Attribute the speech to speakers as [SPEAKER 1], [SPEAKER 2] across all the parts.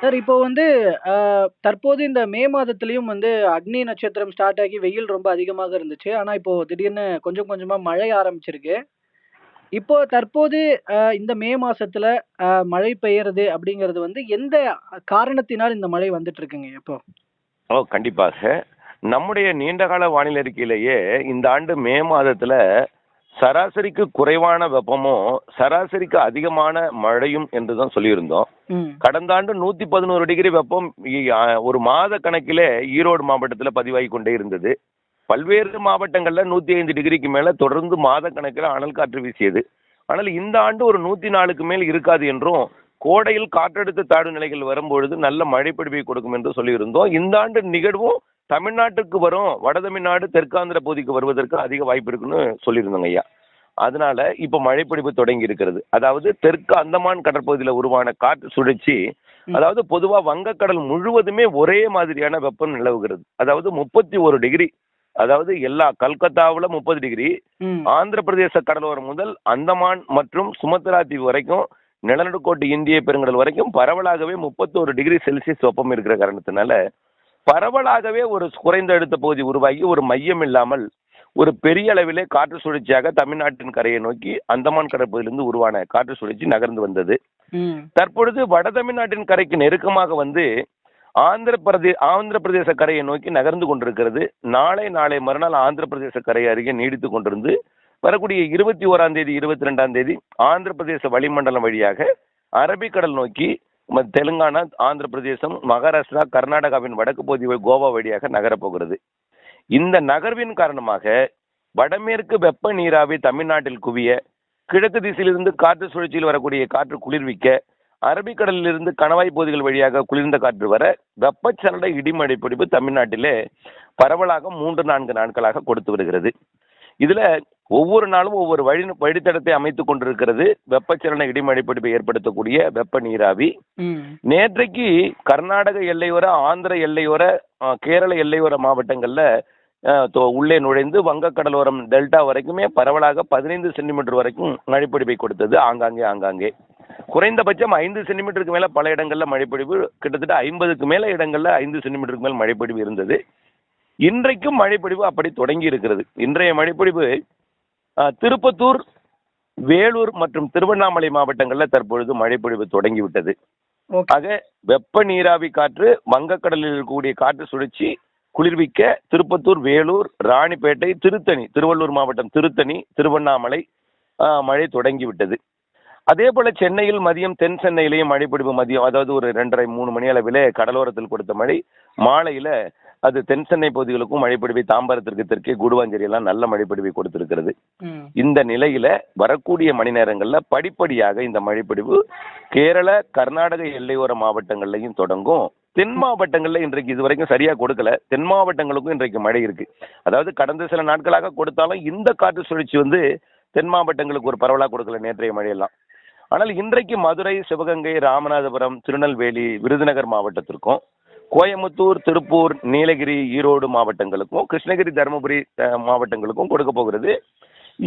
[SPEAKER 1] Sir இப்போ வந்து தற்போது இந்த மே மாதத்துலயும் வந்து அக்னி நட்சத்திரம் ஸ்டார்ட் ஆகி வெயில் ரொம்ப அதிகமாக இருந்துச்சு. ஆனா இப்போ திடீர்னு கொஞ்சம் கொஞ்சமா மழை ஆரம்பிச்சிருக்கு. இப்போ தற்போது இந்த மே மாசத்துல மழை பெய்யறது அப்படிங்கிறது வந்து எந்த காரணத்தினால் இந்த மழை வந்துட்டு இருக்குங்க இப்போ?
[SPEAKER 2] ஓ கண்டிப்பாக. நம்முடைய நீண்டகால வானிலை அறிக்கையிலேயே இந்த ஆண்டு மே மாதத்துல சராசரிக்கு குறைவான வெப்பமும் சராசரிக்கு அதிகமான மழையும் என்று தான் சொல்லியிருந்தோம் கடந்த ஆண்டு நூத்தி பதினோரு டிகிரி வெப்பம் ஒரு மாத கணக்கிலே ஈரோடு மாவட்டத்துல பதிவாகி கொண்டே இருந்தது. பல்வேறு மாவட்டங்கள்ல நூத்தி ஐந்து டிகிரிக்கு மேல தொடர்ந்து மாத கணக்கில் அனல் காற்று வீசியது. ஆனால் இந்த ஆண்டு ஒரு நூத்தி நாலுக்கு மேல் இருக்காது என்றும் கோடையில் காற்றழுத்த தாழ்வு நிலைகள் வரும்பொழுது நல்ல மழை பிடிப்பை கொடுக்கும் என்று சொல்லியிருந்தோம். இந்த ஆண்டு நிகழ்வும் தமிழ்நாட்டுக்கு வரும் வட தமிழ்நாடு தெற்காந்திர பகுதிக்கு வருவதற்கு அதிக வாய்ப்பு இருக்குன்னு சொல்லியிருந்தோங்க ஐயா. அதனால இப்ப மழைப்பிடிப்பு தொடங்கி இருக்கிறது. அதாவது தெற்கு அந்தமான் கடற்பகுதியில் உருவான காற்று சுழற்சி. அதாவது பொதுவா வங்கக்கடல் முழுவதுமே ஒரே மாதிரியான வெப்பம் நிலவுகிறது. அதாவது முப்பத்தி ஒரு டிகிரி அதாவது எல்லா கல்கத்தாவுல முப்பது டிகிரி ஆந்திர பிரதேச கடலோரம் முதல் அந்தமான் மற்றும் சுமத்ரா தீவு வரைக்கும் நிலநடுக்கோட்டு இந்திய பெருங்கடல் வரைக்கும் பரவலாகவே முப்பத்தோரு டிகிரி செல்சியஸ் வெப்பம் இருக்கிற காரணத்தினால பரவலாகவே ஒரு குறைந்த அழுத்த பகுதி உருவாகி ஒரு மையம் இல்லாமல் ஒரு பெரிய அளவிலே காற்று சுழற்சியாக தமிழ்நாட்டின் கரையை நோக்கி அந்தமான் கடற்பகுதியிலிருந்து உருவான காற்று சுழற்சி நகர்ந்து வந்தது. தற்பொழுது வட தமிழ்நாட்டின் கரைக்கு நெருக்கமாக வந்து ஆந்திர பிரதே ஆந்திர பிரதேச கரையை நோக்கி நகர்ந்து கொண்டிருக்கிறது. நாளை நாளை மறுநாள் ஆந்திர பிரதேச கரை அருகே நீடித்து கொண்டிருந்து வரக்கூடிய இருபத்தி ஓராம் தேதி இருபத்தி ரெண்டாம் தேதி ஆந்திர பிரதேச வளிமண்டலம் வழியாக அரபிக்கடல் நோக்கி தெலுங்கானா ஆந்திர பிரதேசம் மகாராஷ்டிரா கர்நாடகாவின் வடக்கு பகுதி கோவா வழியாக நகரப்போகிறது இந்த நகர்வின் காரணமாக வடமேற்கு வெப்ப நீராவி தமிழ்நாட்டில் குவிய கிழக்கு திசையிலிருந்து காற்று சுழற்சியில் வரக்கூடிய காற்று குளிர்விக்க அரபிக்கடலிலிருந்து கணவாய் பகுதிகள் வழியாக குளிர்ந்த காற்று வர வெப்பச்சலன இடிமழை பிடிப்பு தமிழ்நாட்டிலே பரவலாக மூன்று நான்கு நாட்களாக கொடுத்து வருகிறது. இதுல ஒவ்வொரு நாளும் ஒவ்வொரு வழி வழித்தடத்தை அமைத்துக் கொண்டிருக்கிறது வெப்பச்சலன இடிமழை பிடிப்பை ஏற்படுத்தக்கூடிய வெப்ப நீராவி. நேற்றைக்கு கர்நாடக எல்லையோர ஆந்திர எல்லையோர கேரள எல்லையோர மாவட்டங்கள்ல உள்ளே நுழைந்து வங்கக்கடலோரம் டெல்டா வரைக்குமே பரவலாக பதினைந்து சென்டிமீட்டர் வரைக்கும் மழைப்பிடிப்பை கொடுத்தது ஆங்காங்கே ஆங்காங்கே. குறைந்தபட்சம் ஐந்து சென்டிமீட்டருக்கு மேல பல இடங்கள்ல மழைப்பிடிவு கிட்டத்தட்ட ஐம்பதுக்கு மேல இடங்கள்ல ஐந்து சென்டிமீட்டருக்கு மேல் மழைப்பிடிவு இருந்தது. இன்றைக்கும் மழைப்பிடிவு அப்படி தொடங்கி இருக்கிறது. இன்றைய மழைப்பிடிவு அஹ், திருப்பத்தூர் வேலூர் மற்றும் திருவண்ணாமலை மாவட்டங்கள்ல தற்பொழுது மழைப்பொழிவு தொடங்கிவிட்டது ஆக வெப்ப நீராவி காற்று வங்கக்கடலில் இருக்கக்கூடிய காற்று சுழற்சி குளிர்விக்க திருப்பத்தூர் வேலூர் ராணிப்பேட்டை திருத்தணி திருவள்ளூர் மாவட்டம் திருத்தணி திருவண்ணாமலை மழை தொடங்கிவிட்டது. அதே போல சென்னையில் மதியம் தென் சென்னையிலேயும் மழைப்பிடிப்பு மதியம் அதாவது ஒரு ரெண்டரை மூணு மணி அளவிலே கடலோரத்தில் கொடுத்த மழை. மாலையில அது தென் சென்னை பகுதிகளுக்கும் மழைப்பிடிவை தாம்பரத்திற்கு தெற்கே குடுவாஞ்சேரி எல்லாம் நல்ல மழைப்பிடிவை கொடுத்திருக்கிறது. இந்த நிலையில வரக்கூடிய மணி நேரங்கள்ல படிப்படியாக இந்த மழைப்பிடிவு கேரள கர்நாடக எல்லையோர மாவட்டங்கள்லயும் தொடங்கும். தென் மாவட்டங்கள்ல இன்றைக்கு இது வரைக்கும் சரியா கொடுக்கல. தென் மாவட்டங்களுக்கும் இன்றைக்கு மழை இருக்கு. அதாவது கடந்த சில நாட்களாக கொடுத்தாலும் இந்த காற்று சுழற்சி வந்து தென் மாவட்டங்களுக்கு ஒரு பரவலாக கொடுக்கல நேற்றைய மழையெல்லாம். ஆனால் இன்றைக்கு மதுரை சிவகங்கை ராமநாதபுரம் திருநெல்வேலி விருதுநகர் மாவட்டத்திற்கும் கோயம்புத்தூர் திருப்பூர் நீலகிரி ஈரோடு மாவட்டங்களுக்கும் கிருஷ்ணகிரி தருமபுரி மாவட்டங்களுக்கும் கொடுக்க போகிறது.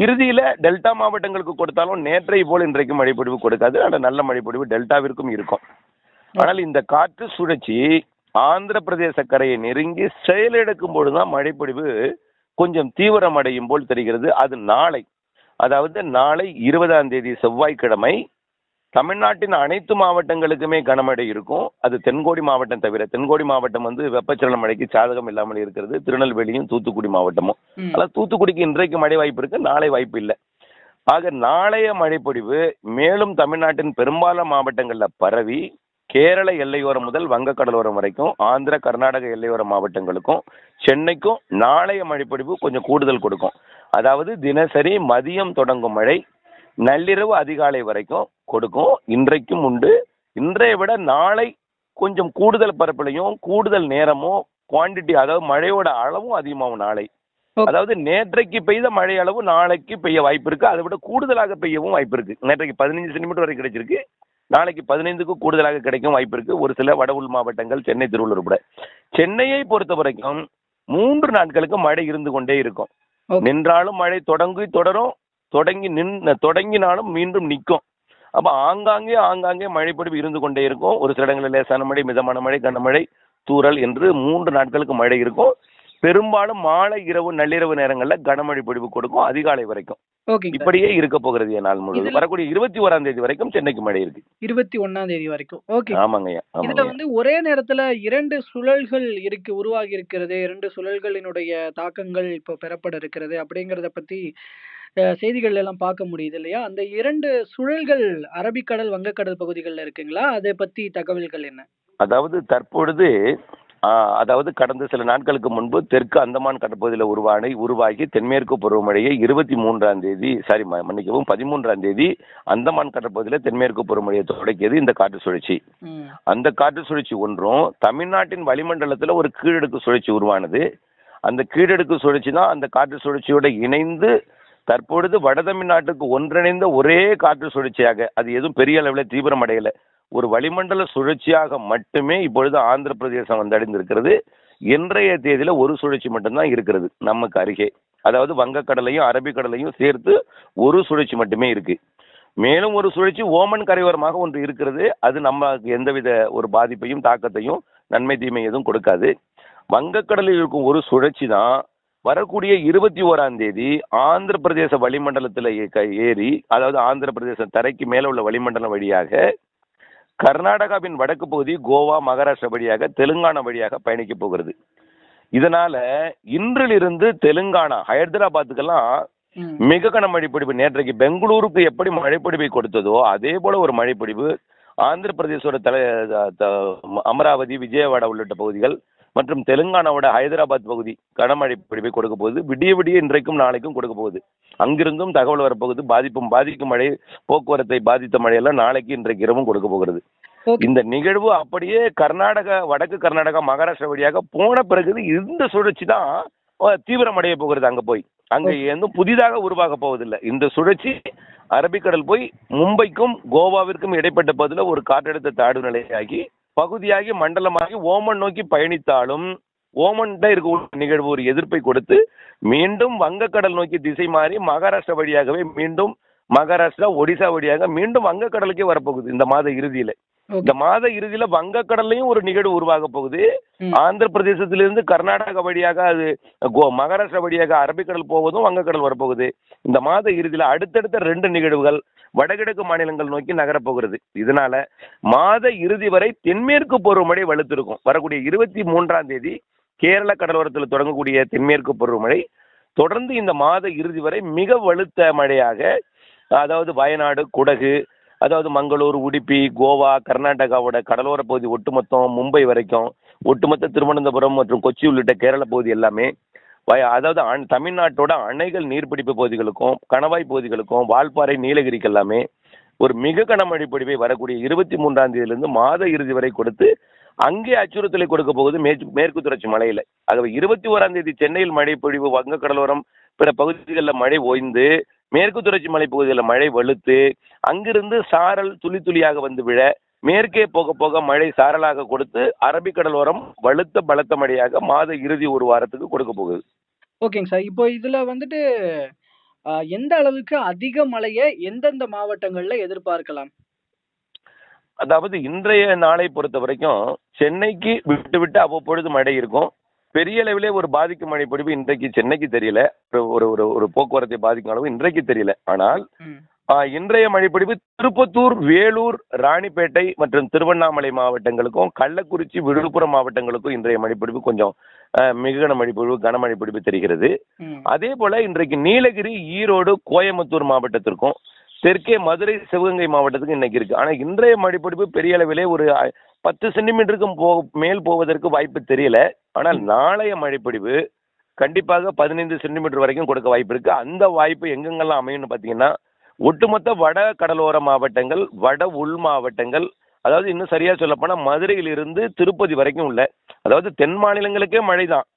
[SPEAKER 2] இறுதியில டெல்டா மாவட்டங்களுக்கு கொடுத்தாலும் நேற்றை போல் இன்றைக்கு மழைப்பொழிவு கொடுக்காது. ஆனால் நல்ல மழைப்பொழிவு டெல்டாவிற்கும் இருக்கும். ஆனால் இந்த காற்று சுழற்சி ஆந்திர பிரதேச கரையை நெருங்கி செயலிழக்கும் பொழுதுதான் மழைப்பொழிவு கொஞ்சம் தீவிரமடையும் போல் தெரிகிறது. அது நாளை அதாவது நாளை இருபதாம் தேதி செவ்வாய்க்கிழமை தமிழ்நாட்டின் அனைத்து மாவட்டங்களுக்குமே கனமழை இருக்கும். அது தென்கோடி மாவட்டம் தவிர தென்கோடி மாவட்டம் வந்து வெப்பச்சலன மழைக்கு சாதகம் இல்லாமல் இருக்கிறது. திருநெல்வேலியும் தூத்துக்குடி மாவட்டமும். ஆனால் தூத்துக்குடிக்கு இன்றைக்கு மழை வாய்ப்பு இருக்கு நாளை வாய்ப்பு இல்லை. ஆக நாளைய மழைப்பொழிவு மேலும் தமிழ்நாட்டின் பெரும்பாலான மாவட்டங்கள்ல பரவி கேரள எல்லையோரம் முதல் வங்கக்கடலோரம் வரைக்கும் ஆந்திர கர்நாடக எல்லையோர மாவட்டங்களுக்கும் சென்னைக்கும் நாளைய மழைப்பொழிவு கொஞ்சம் கூடுதல் கொடுக்கும். அதாவது தினசரி மதியம் தொடங்கும் மழை நள்ளிரவு அதிகாலை வரைக்கும் கொடுக்கும். இன்றைக்கும் உண்டு. இன்றைய விட நாளை கொஞ்சம் கூடுதல் பரப்பிலையும் கூடுதல் நேரமும் குவாண்டிட்டி அதாவது மழையோட அளவும் அதிகமாகும் நாளை. அதாவது நேற்றைக்கு பெய்த மழை அளவு நாளைக்கு பெய்ய வாய்ப்பு இருக்கு. அதை விட கூடுதலாக பெய்யவும் வாய்ப்பு இருக்கு. நேற்றைக்கு பதினஞ்சு சென்டிமீட்டர் வரை கிடைச்சிருக்கு. நாளைக்கு பதினைந்துக்கும் கூடுதலாக கிடைக்கும் வாய்ப்பு இருக்கு. ஒரு சில வட உள் மாவட்டங்கள் சென்னை திருவள்ளூர் கூட சென்னையை பொறுத்த வரைக்கும் மூன்று நாட்களுக்கு மழை இருந்து கொண்டே இருக்கும். நின்றாலும் மழை தொடங்கி தொடரும் தொடங்கி நின் தொடங்கினாலும் மீண்டும் நிற்கும். அப்ப ஆங்காங்கே ஆங்காங்கே மழைப்பொழிவு இருந்து கொண்டே இருக்கும். ஒரு சில இடங்களில் லேசான மழை மிதமான மழை கனமழை தூறல் என்று மூன்று நாட்களுக்கு மழை இருக்கும். பெரும்பாலும் மாலை இரவு நள்ளிரவு நேரங்களில் கனமழை பொழிவு கொடுக்கும் அதிகாலை வரைக்கும். இப்படியே இருக்க போகிறது நாள் முழுவதும். வரக்கூடிய இருபத்தி ஓராம் தேதி வரைக்கும் சென்னைக்கு மழை இருக்கு.
[SPEAKER 1] இருபத்தி ஒன்னாம் தேதி வரைக்கும். ஓகே.
[SPEAKER 2] ஆமாங்கய்யா
[SPEAKER 1] இதுல வந்து ஒரே நேரத்துல இரண்டு சுழல்கள் இருக்கு உருவாகி இருக்கிறது. இரண்டு சுழல்களினுடைய தாக்கங்கள் இப்போ பெறப்பட இருக்கிறது அப்படிங்கறத பத்தி செய்திகள் எல்லாம் பார்க்க முடியுது இல்லையா? அந்த இரண்டு சுழல்கள் அரபிக்கடல் வங்கக்கடல் பகுதிகளில் இருக்குங்களா? அதை பத்தி தகவல்கள் என்ன?
[SPEAKER 2] அதாவது தற்பொழுது அதாவது கடந்த சில நாட்களுக்கு முன்பு தெற்கு அந்தமான் கடற்பகுதியில் உருவானி உருவாகி தென்மேற்கு பருவமழையை இருபத்தி மூன்றாம் தேதி சாரி மன்னிக்கவும் பதிமூன்றாம் தேதி அந்தமான் கடற்பகுதியில் தென்மேற்கு பருவமழையை தொடக்கியது இந்த காற்று சுழற்சி. அந்த காற்று சுழற்சி ஒன்றும் தமிழ்நாட்டின் வளிமண்டலத்தில் ஒரு கீழடுக்கு சுழற்சி உருவானது. அந்த கீழடுக்கு சுழற்சி தான் அந்த காற்று சுழற்சியோட இணைந்து தற்பொழுது வட தமிழ்நாட்டுக்கு ஒன்றிணைந்த ஒரே காற்று சுழற்சியாக அது எதுவும் பெரிய அளவில் தீவிரமடையல. ஒரு வளிமண்டல சுழற்சியாக மட்டுமே இப்பொழுது ஆந்திர பிரதேசம் வந்தடைந்திருக்கிறது. இன்றைய தேதியில ஒரு சுழற்சி மட்டும்தான் இருக்கிறது நமக்கு அருகே. அதாவது வங்கக்கடலையும் அரபிக்கடலையும் சேர்த்து ஒரு சுழற்சி மட்டுமே இருக்கு. மேலும் ஒரு சுழற்சி ஓமன் கரையோரமாக ஒன்று இருக்கிறது. அது நமக்கு எந்தவித ஒரு பாதிப்பையும் தாக்கத்தையும் நன்மை தீமை எதுவும் கொடுக்காது. வங்கக்கடலில் இருக்கும் ஒரு சுழற்சி தான் வரக்கூடிய இருபத்தி ஓராம் தேதி ஆந்திர பிரதேச வளிமண்டலத்தில் ஏறி அதாவது ஆந்திர பிரதேச தரைக்கு மேலே உள்ள வளிமண்டலம் வழியாக கர்நாடகாவின் வடக்கு பகுதி கோவா மகாராஷ்டிரா வழியாக தெலுங்கானா வழியாக பயணிக்க போகிறது. இதனால இன்றிலிருந்து தெலுங்கானா ஹைதராபாத்துக்கெல்லாம் மிக கன மழைப்பொழிவு. நேற்றைக்கு பெங்களூருக்கு எப்படி மழைப்பொழிவை கொடுத்ததோ அதே போல ஒரு மழைப்பொழிவு ஆந்திர பிரதேசோட தலை அமராவதி விஜயவாடா உள்ளிட்ட பகுதிகள் மற்றும் தெலுங்கானாவோட ஹைதராபாத் பகுதி கனமழை பொழிவை கொடுக்க போகுது. விடிய விடிய இன்றைக்கும் நாளைக்கும் கொடுக்க போகுது. அங்கிருந்தும் தகவல் வரப்போகுது. பாதிப்பும் பாதிக்கும் மழை போக்குவரத்தை பாதித்த மழையெல்லாம் நாளைக்கு இன்றைக்கு இரவும் கொடுக்க போகிறது. இந்த நிகழ்வு அப்படியே கர்நாடகா வடக்கு கர்நாடகா மகாராஷ்டிரா வழியாக போன பிறகு இந்த சுழற்சி தான் தீவிரமடைய போகிறது அங்க போய். அங்க எதுவும் புதிதாக உருவாக போவதில்லை. இந்த சுழற்சி அரபிக்கடல் போய் மும்பைக்கும் கோவாவிற்கும் இடைப்பட்ட பகுதியில் ஒரு காற்றழுத்த தாழ்வு நிலையாகி பகுதியாகி மண்டலமாகி ஓமன் நோக்கி பயணித்தாலும் ஓமன்கிட்ட இருக்க நிகழ்வு ஒரு எதிர்ப்பை கொடுத்து மீண்டும் வங்கக்கடல் நோக்கி திசை மாறி மகாராஷ்டிரா வழியாகவே மீண்டும் மகாராஷ்டிரா ஒடிசா வழியாக மீண்டும் வங்கக்கடலுக்கே வரப்போகுது இந்த மாத இறுதியில. இந்த மாத இறுதியில வங்கக்கடல்லையும் ஒரு நிகழ்வு உருவாக போகுது. ஆந்திர பிரதேசத்திலிருந்து கர்நாடகா வழியாக அது கோ மகாராஷ்டிரா வழியாக அரபிக்கடல் போவதும் வங்கக்கடல் வரப்போகுது. இந்த மாத இறுதியில அடுத்தடுத்த ரெண்டு நிகழ்வுகள் வடகிழக்கு மாநிலங்கள் நோக்கி நகரப்போகிறது இதனால மாத இறுதி வரை தென்மேற்கு பருவமழை வலுத்திருக்கும். வரக்கூடிய இருபத்தி மூன்றாம் தேதி கேரள கடலோரத்தில் தொடங்கக்கூடிய தென்மேற்கு பருவமழை தொடர்ந்து இந்த மாத இறுதி வரை மிக வலுத்த மழையாக அதாவது வயநாடு குடகு அதாவது மங்களூர் உடுப்பி கோவா கர்நாடகாவோட கடலோர பகுதி ஒட்டுமொத்தம் மும்பை வரைக்கும் ஒட்டுமொத்த திருவனந்தபுரம் மற்றும் கொச்சி உள்ளிட்ட கேரள பகுதி எல்லாமே வய அதாவது அண்- தமிழ்நாட்டோட அணைகள் நீர்பிடிப்பு பகுதிகளுக்கும் கணவாய் பகுதிகளுக்கும் வால்பாறை நீலகிரிக்கு எல்லாமே ஒரு மிக கனமழை பொழிவை வரக்கூடிய இருபத்தி மூன்றாம் தேதியிலிருந்து மாத இறுதி வரை கொடுத்து அங்கே அச்சுறுத்தலை கொடுக்க போகுது மேற்கு மேற்கு தொடர்ச்சி மலையில. ஆகவே இருபத்தி ஓராம் தேதி சென்னையில் மழை பொழிவு வங்க கடலோரம் பிற பகுதிகளில் மழை ஓய்ந்து மேற்கு தொடர்ச்சி மலை பகுதிகளில் மழை வலுத்து அங்கிருந்து சாரல் துளி துளியாக வந்து விழ மேற்கே போக போக மழை சாரலாக கொடுத்து அரபிக்கடலோரம் வலுத்த பலத்த மழையாக மாத இறுதி ஒரு வாரத்துக்கு கொடுக்க போகுது.
[SPEAKER 1] ஓகேங்க சார். இப்போ இதுல வந்துட்டு எந்த அளவுக்கு அதிக மழையை எந்தெந்த மாவட்டங்கள்ல எதிர்பார்க்கலாம்?
[SPEAKER 2] அதாவது இன்றைய நாளை பொறுத்த வரைக்கும் சென்னைக்கு விட்டு விட்டு அவ்வப்பொழுது மழை இருக்கும். பெரிய அளவிலே ஒரு பாதிக்கும் மழை பொழிவு இன்றைக்கு சென்னைக்கு தெரியல. ஒரு ஒரு ஒரு போக்குவரத்தை பாதிக்கும் அளவு இன்றைக்கு தெரியல. ஆனால் இன்றைய மழைப்பொழிவு திருப்பத்தூர் வேலூர் ராணிப்பேட்டை மற்றும் திருவண்ணாமலை மாவட்டங்களுக்கும் கள்ளக்குறிச்சி விழுப்புரம் மாவட்டங்களுக்கும் இன்றைய மழைப்பொழிவு கொஞ்சம் ஆ, மிகுன மழைப்பொழிவு கனமழை பொழிவு தெரிகிறது. அதே போல இன்றைக்கு நீலகிரி ஈரோடு கோயம்புத்தூர் மாவட்டத்திற்கும் தெற்கே மதுரை சிவகங்கை மாவட்டத்துக்கும் இன்னைக்கு இருக்கு. ஆனா இன்றைய மழைப்பொழிவு பெரிய அளவிலே ஒரு பத்து சென்டிமீட்டருக்கும் போ மேல் போவதற்கு வாய்ப்பு தெரியல. ஆனால் நாளைய மழைப்பொழிவு கண்டிப்பாக பதினைந்து சென்டிமீட்டர் வரைக்கும் கொடுக்க வாய்ப்பு இருக்கு. அந்த வாய்ப்பு எங்கெங்கெல்லாம் அமையும்னு பார்த்தீங்கன்னா ஒட்டுமொத்த வட கடலோர மாவட்டங்கள் வட உள் மாவட்டங்கள் அதாவது இன்னும் சரியா சொல்லப்போனா மதுரையிலிருந்து திருப்பதி வரைக்கும் உள்ள அதாவது தென் மாநிலங்களுக்கே மழை தான்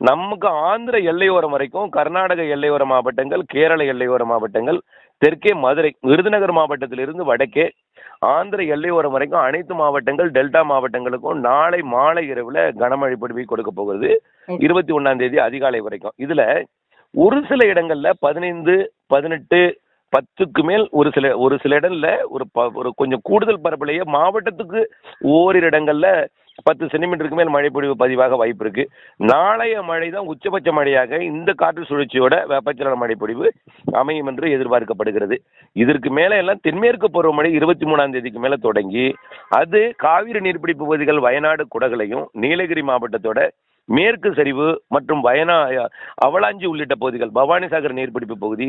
[SPEAKER 2] நமக்கு ஆந்திர எல்லையோரம் வரைக்கும் கர்நாடக எல்லையோர மாவட்டங்கள் கேரள எல்லையோர மாவட்டங்கள் தெற்கே மதுரை விருதுநகர் மாவட்டத்திலிருந்து வடக்கே ஆந்திர எல்லையோரம் வரைக்கும் அனைத்து மாவட்டங்கள் டெல்டா மாவட்டங்களுக்கும் நாளை மாலை இரவுல கனமழை பொழிவை கொடுக்க போகிறது. இருபத்தி ஒண்ணாம் தேதி அதிகாலை வரைக்கும் இதுல ஒரு சில இடங்கள்ல பதினைந்து பதினெட்டு பத்துக்கு மேல் ஒரு சில ஒரு சில இடங்கள்ல ஒரு ப- ஒரு கொஞ்சம் கூடுதல் பரப்பிலேயே மாவட்டத்துக்கு ஓரிரு இடங்கள்ல பத்து சென்டிமீட்டருக்கு மேல் மழை பொழிவு பதிவாக வாய்ப்பு இருக்கு. நாளைய மழை தான் உச்சபட்ச மழையாக இந்த காற்று சுழற்சியோட வெப்பச்சலன மழை பொழிவு அமையும் என்று எதிர்பார்க்கப்படுகிறது. இதற்கு மேலே எல்லாம் தென்மேற்கு பருவமழை இருபத்தி மூணாம் தேதிக்கு மேல தொடங்கி அது காவிரி நீர்பிடிப்பு பகுதிகள் வயநாடு குடகளையும் நீலகிரி மாவட்டத்தோட மேற்கு சரிவு மற்றும் வயனா அவலாஞ்சி உள்ளிட்ட பகுதிகள் பவானிசாகர் நீர்பிடிப்பு பகுதி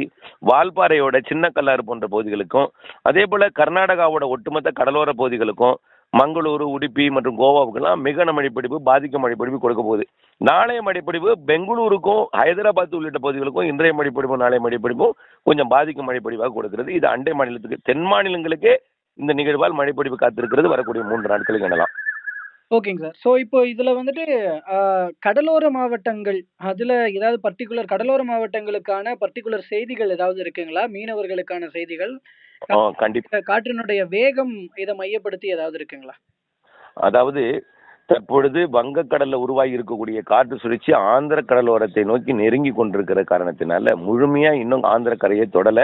[SPEAKER 2] வால்பாறையோட சின்ன கல்லாறு போன்ற பகுதிகளுக்கும் அதே போல கர்நாடகாவோட ஒட்டுமொத்த கடலோர பகுதிகளுக்கும் மங்களூரு உடுப்பி மற்றும் கோவாவுக்கெல்லாம் மிக மழைப்பிடிப்பு பாதிக்கும் மழைப்பிடிப்பு கொடுக்க போகுது. நாளைய மழைப்பிடிப்பு பெங்களூருக்கும் ஹைதராபாத் உள்ளிட்ட பகுதிகளுக்கும் இன்றைய மழைப்பிடிப்பும் நாளைய மழைப்பிடிப்பும் கொஞ்சம் பாதிக்கும் மழைப்பிடிவாக கொடுக்கிறது. இது அண்டை மாநிலத்துக்கு தென் மாநிலங்களுக்கே இந்த நிகழ்வால் மழைப்பிடிப்பு காத்திருக்கிறது. வரக்கூடிய மூன்று நாட்களுக்கு எனலாம்
[SPEAKER 1] ஓகேங்க சார். ஸோ இப்போ இதுல வந்துட்டு கடலோர மாவட்டங்கள் அதுல ஏதாவது பர்டிகுலர் கடலோர மாவட்டங்களுக்கான பர்டிகுலர் செய்திகள் ஏதாவது இருக்குங்களா? மீனவர்களுக்கான செய்திகள்?
[SPEAKER 2] ஆ,
[SPEAKER 1] காற்றினுடைய வேகம் இதை மையப்படுத்தி ஏதாவது இருக்குங்களா?
[SPEAKER 2] அதாவது தற்பொழுது வங்கக்கடல்ல உருவாகி இருக்கக்கூடிய காற்று சுழற்சி ஆந்திர கடலோரத்தை நோக்கி நெருங்கி கொண்டிருக்கிற காரணத்தினால முழுமையா இன்னும் ஆந்திர கரையை தொடல.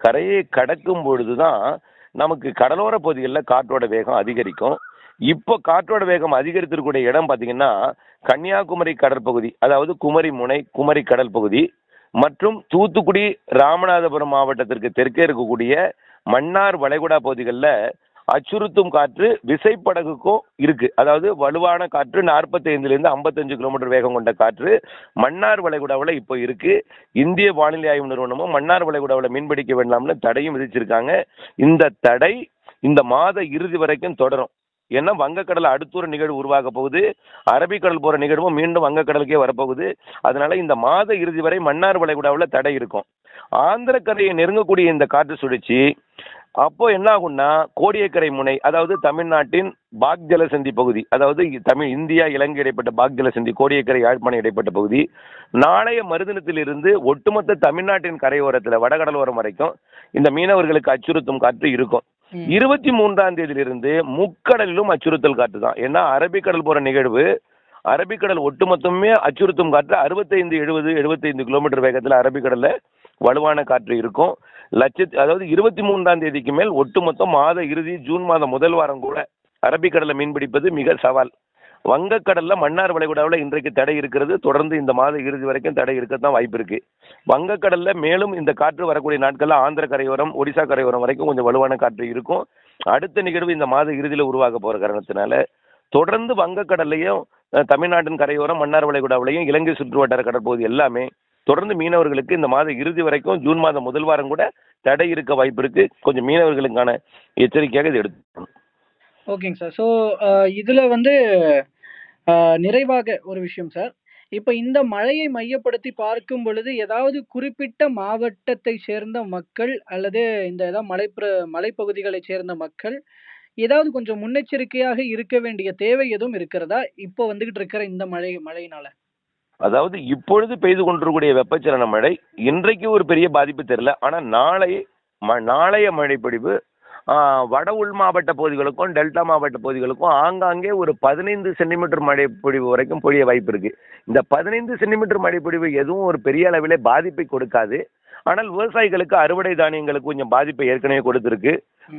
[SPEAKER 2] கரையை கடக்கும் பொழுதுதான் நமக்கு கடலோர பகுதிகளில் காற்றோட வேகம் அதிகரிக்கும். இப்போ காற்றோட வேகம் அதிகரித்திருக்கக்கூடிய இடம் பார்த்தீங்கன்னா கன்னியாகுமரி கடற்பகுதி அதாவது குமரி முனை குமரி கடல் பகுதி மற்றும் தூத்துக்குடி ராமநாதபுரம் மாவட்டத்திற்கு தெற்கே இருக்கக்கூடிய மன்னார் வளைகுடா பகுதிகளில் அச்சுறுத்தும் காற்று விசைப்படகுக்கும் இருக்கு. அதாவது வலுவான காற்று நாற்பத்தைந்துலேருந்து ஐம்பத்தஞ்சு கிலோமீட்டர் வேகம் கொண்ட காற்று மன்னார் வளைகுடாவில் இப்போ இருக்கு. இந்திய வானிலை ஆய்வு நிறுவனமும் மன்னார் வளைகுடாவில் மீன்பிடிக்க வேண்டாம்னு தடையும் விதிச்சிருக்காங்க. இந்த தடை இந்த மாத இறுதி வரைக்கும் தொடரும். ஏன்னா வங்கக்கடல் அடுத்த ஒரு நிகழ்வு உருவாக போகுது? அரபிக்கடல் போற நிகழ்வும் மீண்டும் வங்கக்கடலுக்கே வரப்போகுது. அதனால இந்த மாத இறுதி வரை மன்னார் வளைகுடாவில் தடை இருக்கும். ஆந்திர கரையை நெருங்கக்கூடிய இந்த காற்று சுழற்சி அப்போ என்ன ஆகும்னா கோடியக்கரை முனை அதாவது தமிழ்நாட்டின் பாக் ஜலசந்தி பகுதி அதாவது தமிழ் இந்தியா இலங்கை இடைப்பட்ட பாக் ஜலசந்தி கோடியக்கரை யாழ்ப்பாணம் இடைப்பட்ட பகுதி நாளைய மறுதினத்திலிருந்து ஒட்டுமொத்த தமிழ்நாட்டின் கரையோரத்தில் வடகடலோரம் வரைக்கும் இந்த மீனவர்களுக்கு அச்சுறுத்தும் காற்று இருக்கும். இருபத்தி மூன்றாம் தேதியிலிருந்து முக்கடலிலும் அச்சுறுத்தல் காற்று தான் ஏன்னா அரபிக்கடல் போற நிகழ்வு அரபிக்கடல் ஒட்டுமொத்தமே அச்சுறுத்தும் காற்று அறுபத்தைந்து எழுபது எழுபத்தைந்து கிலோமீட்டர் வேகத்தில் அரபிக்கடல்ல வலுவான காற்று இருக்கும். லட்சத்து அதாவது இருபத்தி மூன்றாம் தேதிக்கு மேல் ஒட்டுமொத்தம் மாத இறுதி ஜூன் மாதம் முதல் வாரம் கூட அரபிக்கடலை மீன்பிடிப்பது மிக சவால். வங்கக்கடல்ல மன்னார் வளைகுடாவில் இன்றைக்கு தடை இருக்கிறது. தொடர்ந்து இந்த மாத இறுதி வரைக்கும் தடை இருக்கத்தான் வாய்ப்பு இருக்கு. வங்கக்கடல்ல மேலும் இந்த காற்று வரக்கூடிய நாட்கள்ல ஆந்திர கரையோரம் ஒடிசா கரையோரம் வரைக்கும் கொஞ்சம் வலுவான காற்று இருக்கும். அடுத்த நிகழ்வு இந்த மாத இறுதியில் உருவாக போற காரணத்தினால தொடர்ந்து வங்கக்கடல்லையும் தமிழ்நாட்டின் கரையோரம் மன்னார் வளைகுடாவிலையும் இலங்கை சுற்றுவட்டார கடற்பகுதி எல்லாமே தொடர்ந்து மீனவர்களுக்கு இந்த மாத இறுதி வரைக்கும் ஜூன் மாதம் முதல் வாரம் கூட தடை இருக்க வாய்ப்பு இருக்கு. கொஞ்சம் மீனவர்களுக்கான எச்சரிக்கையாக இது எடுத்து
[SPEAKER 1] ஓகேங்க சார். ஸோ இதுல வந்து நிறைவாக ஒரு விஷயம் சார். இப்போ இந்த மழையை மையப்படுத்தி பார்க்கும் பொழுது ஏதாவது குறிப்பிட்ட மாவட்டத்தை சேர்ந்த மக்கள் அல்லது இந்த ஏதாவது மலைப்புற மலைப்பகுதிகளை சேர்ந்த மக்கள் ஏதாவது கொஞ்சம் முன்னெச்சரிக்கையாக இருக்க வேண்டிய தேவை எதுவும் இருக்கிறதா? இப்போ வந்துகிட்டு இருக்கிற இந்த மழை மழையினால.
[SPEAKER 2] அதாவது இப்பொழுது பெய்து கொண்டிருக்கக்கூடிய வெப்பச்சலன மழை இன்றைக்கு ஒரு பெரிய பாதிப்பு தெரியல. ஆனா நாளை ம- நாளைய மழைப்பொழிவு வட உள் மாவட்ட பகுதிகளுக்கும் டெல்டா மாவட்ட பகுதிகளுக்கும் ஆங்காங்கே ஒரு பதினைந்து சென்டிமீட்டர் மழை பொழிவு வரைக்கும் பொழிய வாய்ப்பு இருக்கு. இந்த பதினைந்து சென்டிமீட்டர் மழை பொழிவு எதுவும் ஒரு பெரிய அளவிலே பாதிப்பை கொடுக்காது. ஆனால் விவசாயிகளுக்கு அறுவடை தானியங்களுக்கு கொஞ்சம் பாதிப்பை ஏற்கனவே கொடுத்திருக்கு.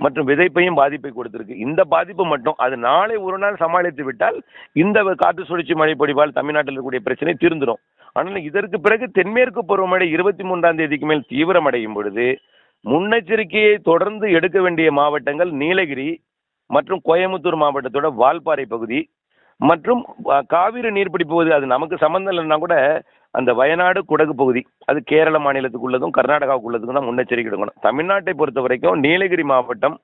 [SPEAKER 2] மற்றும் விதைப்பையும் பாதிப்பை கொடுத்திருக்கு. இந்த பாதிப்பு மட்டும் அது நாளை ஒரு நாள் சமாளித்து விட்டால் இந்த காற்று சுழற்சி மழை பொழிவால் தமிழ்நாட்டில் இருக்கக்கூடிய பிரச்சனை தீர்ந்துடும் ஆனால் இதற்கு பிறகு தென்மேற்கு பருவமழை இருபத்தி மூன்றாம் தேதிக்கு மேல் தீவிரமடையும் பொழுது முன்னெச்சரிக்கையை தொடர்ந்து எடுக்க வேண்டிய மாவட்டங்கள் நீலகிரி மற்றும் கோயம்புத்தூர் மாவட்டத்தோட வால்பாறை பகுதி மற்றும் காவிரி நீர்பிடிப்பு பகுதி. அது நமக்கு சம்மந்தம் இல்லைன்னா கூட அந்த வயநாடு குடகு பகுதி அது கேரள மாநிலத்துக்குள்ளதும் கர்நாடகாவுக்குள்ளதுக்கும் தான் முன்னெச்சரிக்கை எடுக்கணும். தமிழ்நாட்டை பொறுத்த வரைக்கும் நீலகிரி மாவட்டம்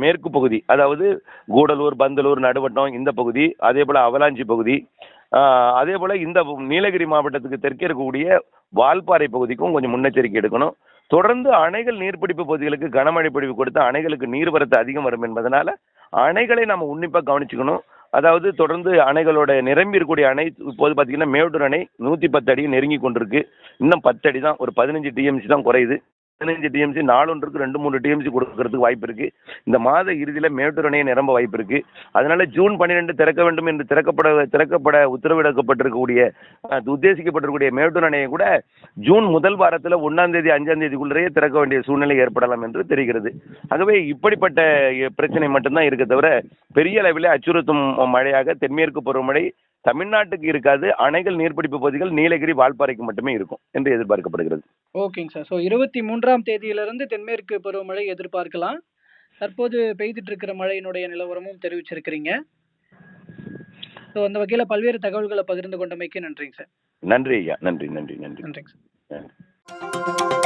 [SPEAKER 2] மேற்கு பகுதி அதாவது கூடலூர் பந்தலூர் நடுவட்டம் இந்த பகுதி அதே போல் அவலாஞ்சி பகுதி அதே போல் இந்த நீலகிரி மாவட்டத்துக்கு தெற்கே இருக்கக்கூடிய வால்பாறை பகுதிக்கும் கொஞ்சம் முன்னெச்சரிக்கை எடுக்கணும். தொடர்ந்து அணைகள் நீர்பிடிப்பு பகுதிகளுக்கு கனமழை பொழிவு கொடுத்து அணைகளுக்கு நீர்வரத்து அதிகம் வரும் என்பதனால அணைகளை நம்ம உன்னிப்பாக கவனிச்சுக்கணும். அதாவது தொடர்ந்து அணைகளோட நிரம்பி இருக்கக்கூடிய அணை இப்போது பார்த்தீங்கன்னா மேட்டூர் அணை நூற்றி பத்து அடி நெருங்கி கொண்டிருக்கு. இன்னும் பத்து அடி தான் ஒரு பதினஞ்சு டிஎம்சி தான் குறையுது. பதினஞ்சு டிஎம்சி நாலொன்றுக்கு ரெண்டு மூணு டிஎம்சி கொடுக்கறதுக்கு வாய்ப்பு இருக்கு. இந்த மாத இறுதியில் மேட்டூர் அணையை நிரம்ப வாய்ப்பு இருக்கு. அதனால ஜூன் பன்னிரெண்டு திறக்க வேண்டும் என்று திறக்கப்பட திறக்கப்பட உத்தரவிடப்பட்டிருக்கக்கூடிய உத்தேசிக்கப்பட்டிருக்கக்கூடிய மேட்டூர் அணையை கூட ஜூன் முதல் வாரத்தில் ஒன்றாம் தேதி அஞ்சாம் தேதிக்குள்ளேயே திறக்க வேண்டிய சூழ்நிலை ஏற்படலாம் என்று தெரிகிறது. ஆகவே இப்படிப்பட்ட பிரச்சனை மட்டும்தான் இருக்க தவிர பெரிய அளவில் அச்சுறுத்தும் மழையாக தென்மேற்கு பருவமழை தமிழ்நாட்டுக்கு இருக்காது. அணைகள் நீர்பிடிப்பு பகுதிகள் நீலகிரி வால்பாறைக்கு மட்டுமே இருக்கும் என்று எதிர்பார்க்கப்படுகிறது.
[SPEAKER 1] ஓகேங்க சார். ஸோ இருபத்தி மூன்று மூன்றாம் தேதியிலிருந்து தென்மேற்கு பருவமழை எதிர்பார்க்கலாம். தற்போது பெய்துட்டு இருக்கிற மழையினுடைய நிலவரமும் தெரிவிச்சிருக்கிறீங்க. ஸோ அந்த வகையில் பல்வேறு தகவல்களை பகிர்ந்து கொண்டமைக்கு நன்றிங்க சார்.
[SPEAKER 2] நன்றி ஐயா. நன்றி நன்றி நன்றி.
[SPEAKER 1] நன்றிங்க சார்.
[SPEAKER 2] நன்றி.